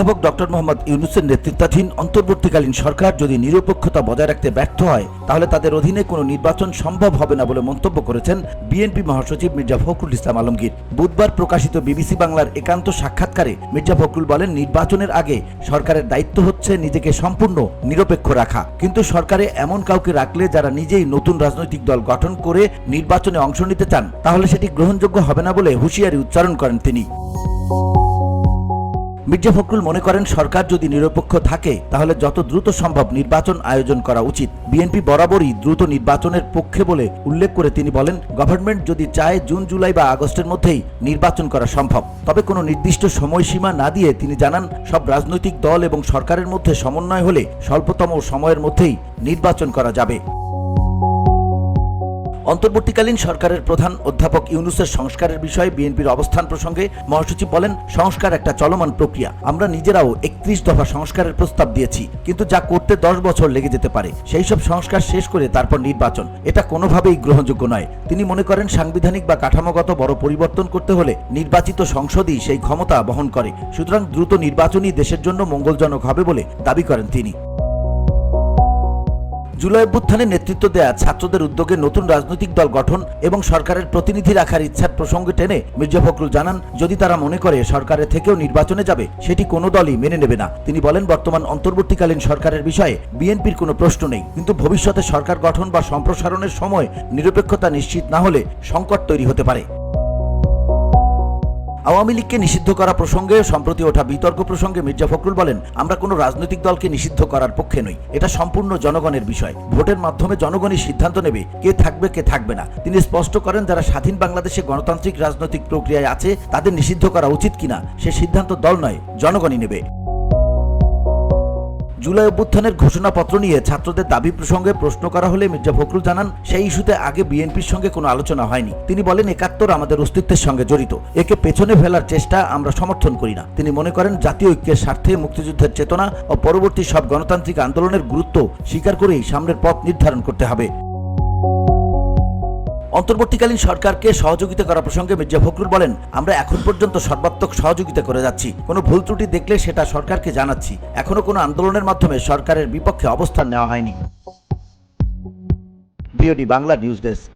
অধ্যাপক ডক্টর মোহাম্মদ ইউনুসের নেতৃত্বাধীন অন্তর্বর্তীকালীন সরকার যদি নিরপেক্ষতা বজায় রাখতে ব্যর্থ হয়, তাহলে তাদের অধীনে কোনো নির্বাচন সম্ভব হবে না বলে মন্তব্য করেছেন বিএনপি মহাসচিব মির্জা ফখরুল ইসলাম আলমগীর। বুধবার প্রকাশিত বিবিসি বাংলার একান্ত সাক্ষাৎকারে মির্জা ফখরুল বলেন, নির্বাচনের আগে সরকারের দায়িত্ব হচ্ছে নিজেকে সম্পূর্ণ নিরপেক্ষ রাখা। কিন্তু সরকারে এমন কাউকে রাখলে যারা নিজেই নতুন রাজনৈতিক দল গঠন করে নির্বাচনে অংশ নিতে চান, তাহলে সেটি গ্রহণযোগ্য হবে না বলে হুঁশিয়ারি উচ্চারণ করেন তিনি। মির্জা ফখরুল মনে করেন সরকার যদি নিরপেক্ষ থাকে, তাহলে যত দ্রুত সম্ভব নির্বাচন আয়োজন করা উচিত। বিএনপি বরাবরই দ্রুত নির্বাচনের পক্ষে বলে উল্লেখ করে তিনি বলেন, গভর্নমেন্ট যদি চায় জুন, জুলাই বা আগস্টের মধ্যেই নির্বাচন করা সম্ভব। তবে কোনো নির্দিষ্ট সময়সীমা না দিয়ে তিনি জানান, সব রাজনৈতিক দল এবং সরকারের মধ্যে সমন্বয় হলে স্বল্পতম সময়ের মধ্যেই নির্বাচন করা যাবে। অন্তর্বর্তীকালীন সরকারের প্রধান অধ্যাপক ইউনুসের সংস্কারের বিষয়ে বিএনপির অবস্থান প্রসঙ্গে মহাসচিব বলেন, সংস্কার একটা চলমান প্রক্রিয়া। আমরা নিজেরাও একত্রিশ দফা সংস্কারের প্রস্তাব দিয়েছি, কিন্তু যা করতে দশ বছর লেগে যেতে পারে, সেই সব সংস্কার শেষ করে তারপর নির্বাচন। এটা কোনোভাবেই গ্রহণযোগ্য নয়। তিনি মনে করেন, সাংবিধানিক বা কাঠামোগত বড় পরিবর্তন করতে হলে নির্বাচিত সংসদই সেই ক্ষমতা বহন করে। সুতরাং দ্রুত নির্বাচনই দেশের জন্য মঙ্গলজনক হবে বলে দাবি করেন তিনি। জুলাই অভ্যুত্থানে নেতৃত্ব দেয়া ছাত্রদের উদ্যোগে নতুন রাজনৈতিক দল গঠন এবং সরকারের প্রতিনিধি রাখার ইচ্ছার প্রসঙ্গে টেনে মির্জা ফখরুল জানান, যদি তারা মনে করে সরকারের থেকেও নির্বাচনে যাবে, সেটি কোনো দলই মেনে নেবে না। তিনি বলেন, বর্তমান অন্তর্বর্তীকালীন সরকারের বিষয়ে বিএনপির কোনো প্রশ্ন নেই। কিন্তু ভবিষ্যতে সরকার গঠন বা সম্প্রসারণের সময় নিরপেক্ষতা নিশ্চিত না হলে সংকট তৈরি হতে পারে। আওয়ামী লীগকে নিষিদ্ধ করা প্রসঙ্গে সম্প্রতি ওঠা বিতর্ক প্রসঙ্গে মির্জা ফখরুল বলেন, আমরা কোনো রাজনৈতিক দলকে নিষিদ্ধ করার পক্ষে নই। এটা সম্পূর্ণ জনগণের বিষয়। ভোটের মাধ্যমে জনগণই সিদ্ধান্ত নেবে কে থাকবে কে থাকবে না। তিনি স্পষ্ট করেন, যারা স্বাধীন বাংলাদেশে গণতান্ত্রিক রাজনৈতিক প্রক্রিয়ায় আছে, তাদের নিষিদ্ধ করা উচিত কিনা, সে সিদ্ধান্ত দল নয়, জনগণই নেবে। জুলাই অভ্যুত্থানের ঘোষণাপত্র নিয়ে ছাত্রদের দাবি প্রসঙ্গে প্রশ্ন করা হলে মির্জা ফখরুল জানান, সেই ইস্যুতে আগে বিএনপির সঙ্গে কোনো আলোচনা হয়নি। তিনি বলেন, একাত্তর আমাদের অস্তিত্বের সঙ্গে জড়িত। একে পেছনে ফেলার চেষ্টা আমরা সমর্থন করি না। তিনি মনে করেন, জাতীয় ঐক্যের স্বার্থে মুক্তিযুদ্ধের চেতনা ও পরবর্তী সব গণতান্ত্রিক আন্দোলনের গুরুত্ব স্বীকার করেই সামনের পথ নির্ধারণ করতে হবে। অন্তর্বর্তীকালীন সরকারকে সহযোগিতা করা প্রসঙ্গে মির্জা ফখরুল বলেন, আমরা এখন পর্যন্ত সর্বাত্মক সহযোগিতা করে যাচ্ছি। কোনো ভুল ত্রুটি দেখলে সেটা সরকারকে জানাচ্ছি। এখনও কোনো আন্দোলনের মাধ্যমে সরকারের বিপক্ষে অবস্থান নেওয়া হয়নি। BOD Bangla news desk.